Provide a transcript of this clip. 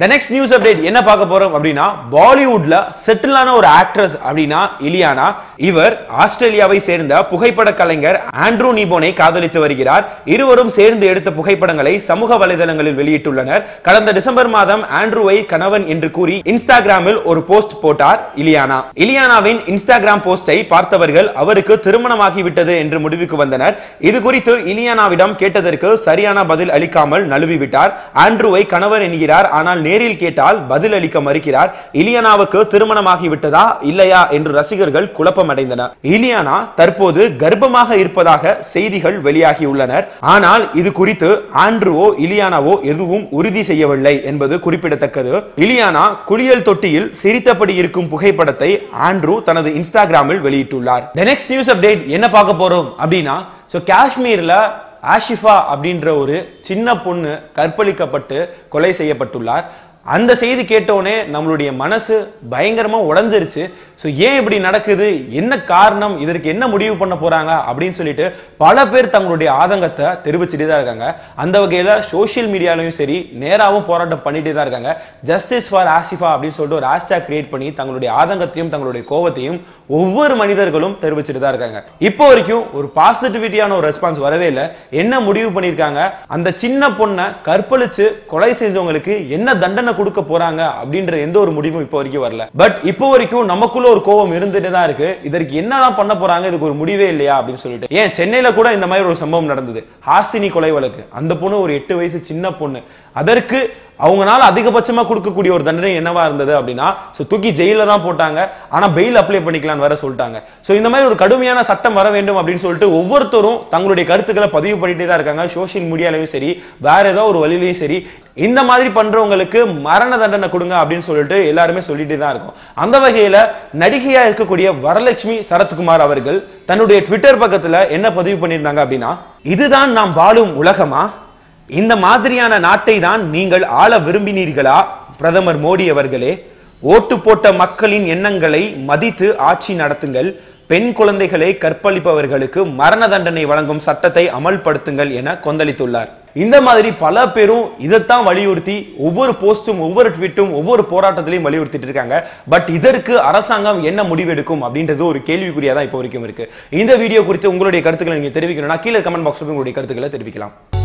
The next news update என்ன பார்க்க போறோம் அப்படின்னா பாலிவுட்ல செட்டில் ஆன ஒரு ஆக்ட்ரஸ் அப்படின்னா இலியானா. இவர் ஆஸ்திரேலியாவை சேர்ந்த புகைப்பட கலைஞர் ஆண்ட்ரூ நீபோனை காதலித்து வருகிறார். இருவரும் சேர்ந்து எடுத்த புகைப்படங்களை சமூக வலைதளங்களில் வெளியிட்டுள்ளனர். கடந்த டிசம்பர் மாதம் ஆண்ட்ரூவை கணவன் என்று கூறி இன்ஸ்டாகிராமில் ஒரு போஸ்ட் போட்டார் இலியானா. இலியானாவின் இன்ஸ்டாகிராம் போஸ்டை பார்த்தவர்கள் அவருக்கு திருமணமாகிவிட்டது என்று முடிவுக்கு வந்தனர். இது குறித்து இலியானாவிடம் கேட்டதற்கு சரியான பதில் அளிக்காமல் நழுவிவிட்டார். ஆண்ட்ரூவை கணவர் என்கிறார் ஆனால் நேரில் கேட்டால் பதில் அளிக்க மறுக்கிறார். இலியானாவுக்கு திருமணமாகிவிட்டதா இல்லையா என்று ரசிகர்கள் குழப்பமடைந்தனர். இலியானா தற்போது கர்ப்பமாக இருப்பதாக செய்திகள் வெளியாகியுள்ளனர் ஆனால் இது குறித்து ஆண்ட்ரூவோ இலியானாவோ எதுவும் உறுதி செய்யவில்லை என்பது குறிப்பிடத்தக்கது. இலியானா குளியல் தொட்டியில் சிரித்தபடி இருக்கும் புகைப்படத்தை ஆண்ட்ரூ தனது இன்ஸ்டாகிராமில் வெளியிட்டுள்ளார். நெக்ஸ்ட் நியூஸ் அப்டேட் என்ன பார்க்க போறோம்? அப்படின்னா ஸோ காஷ்மீர்ல ஆஷிஃபா அப்படின்ற ஒரு சின்ன பொண்ணு கற்பழிக்கப்பட்டு கொலை செய்யப்பட்டுள்ளார். அந்த செய்தி கேட்டோனே நம்மளுடைய மனசு பயங்கரமா உடைஞ்சிருச்சு. ஸோ ஏன் இப்படி நடக்குது? என்ன காரணம்? இதற்கு என்ன முடிவு பண்ண போறாங்க? அப்படின்னு சொல்லிட்டு பல பேர் தங்களுடைய ஆதங்கத்தை தெரிவிச்சுட்டு தான் இருக்காங்க. அந்த வகையில சோஷியல் மீடியாலையும் சரி நேராவும் போராட்டம் பண்ணிட்டே தான் இருக்காங்க. ஜஸ்டிஸ் ஃபார் ஆசிஃபா அப்படின்னு சொல்லிட்டு ஒரு ஹேஷ்டாக் கிரியேட் பண்ணி தங்களுடைய ஆதங்கத்தையும் தங்களுடைய கோவத்தையும் ஒவ்வொரு மனிதர்களும் தெரிவிச்சுட்டு தான் இருக்காங்க. இப்போ வரைக்கும் ஒரு பாசிட்டிவிட்டியான ஒரு ரெஸ்பான்ஸ் வரவே இல்லை. என்ன முடிவு பண்ணியிருக்காங்க? அந்த சின்ன பொண்ணை கற்பழிச்சு கொலை செஞ்சவங்களுக்கு என்ன தண்டனை கொடுக்க போறாங்க? அப்படின்ற எந்த ஒரு முடிவும் இப்போ வரைக்கும் வரல. பட் இப்போ வரைக்கும் நமக்குள்ள ஒரு கோபம் இருந்துட்டு தான் இருக்கு. இதற்கு என்னதான் பண்ண போறாங்க? இதுக்கு ஒரு முடிவே இல்லையா? அப்படின்னு சொல்லிட்டு. ஏன்? சென்னையில கூட இந்த மாதிரி ஒரு சம்பவம் நடந்தது. ஹாசினி கொலை வழக்கு. அந்த பொண்ணு ஒரு எட்டு வயசு சின்ன பொண்ணு. அதற்கு அவங்கனால அதிகபட்சமா கொடுக்கக்கூடிய ஒரு தண்டனை என்னவா இருந்தது அப்படின்னா ஸோ தூக்கி ஜெயில தான் போட்டாங்க. ஆனா பெயில் அப்ளை பண்ணிக்கலாம் வர சொல்லிட்டாங்க. ஸோ இந்த மாதிரி ஒரு கடுமையான சட்டம் வர வேண்டும் அப்படின்னு சொல்லிட்டு ஒவ்வொருத்தரும் தங்களுடைய கருத்துக்களை பதிவு பண்ணிட்டே தான் இருக்காங்க. சோஷியல் மீடியாலையும் சரி வேற ஏதோ ஒரு வழியிலையும் சரி இந்த மாதிரி பண்றவங்களுக்கு மரண தண்டனை கொடுங்க அப்படின்னு சொல்லிட்டு எல்லாருமே சொல்லிட்டே தான் இருக்கும். அந்த வகையில நடிகையா இருக்கக்கூடிய வரலட்சுமி சரத்குமார் அவர்கள் தன்னுடைய ட்விட்டர் பக்கத்துல என்ன பதிவு பண்ணியிருந்தாங்க அப்படின்னா இதுதான் நாம் வாழும் உலகமா? இந்த மாதிரியான நாட்டை தான் நீங்கள் ஆள விரும்பினீர்களா? பிரதமர் மோடி அவர்களே ஓட்டு போட்ட மக்களின் எண்ணங்களை மதித்து ஆட்சி நடத்துங்கள். பெண் குழந்தைகளை கற்பழிப்பவர்களுக்கு மரண தண்டனை வழங்கும் சட்டத்தை அமல்படுத்துங்கள் என கொந்தளித்துள்ளார். இந்த மாதிரி பல பேரும் இதைத்தான் வலியுறுத்தி ஒவ்வொரு போஸ்டும் ஒவ்வொரு ட்வீட்டும் ஒவ்வொரு போராட்டத்திலையும் வலியுறுத்திட்டு இருக்காங்க. பட் இதற்கு அரசாங்கம் என்ன முடிவெடுக்கும் அப்படின்றது ஒரு கேள்விக்குறியா தான் இப்போ வரைக்கும் இருக்கு. இந்த வீடியோ குறித்து உங்களுடைய கருத்துக்களை நீங்க தெரிவிக்கணும்னா கீழே கமெண்ட் பாக்ஸ்ல உங்களுடைய கருத்துக்களை தெரிவிக்கலாம்.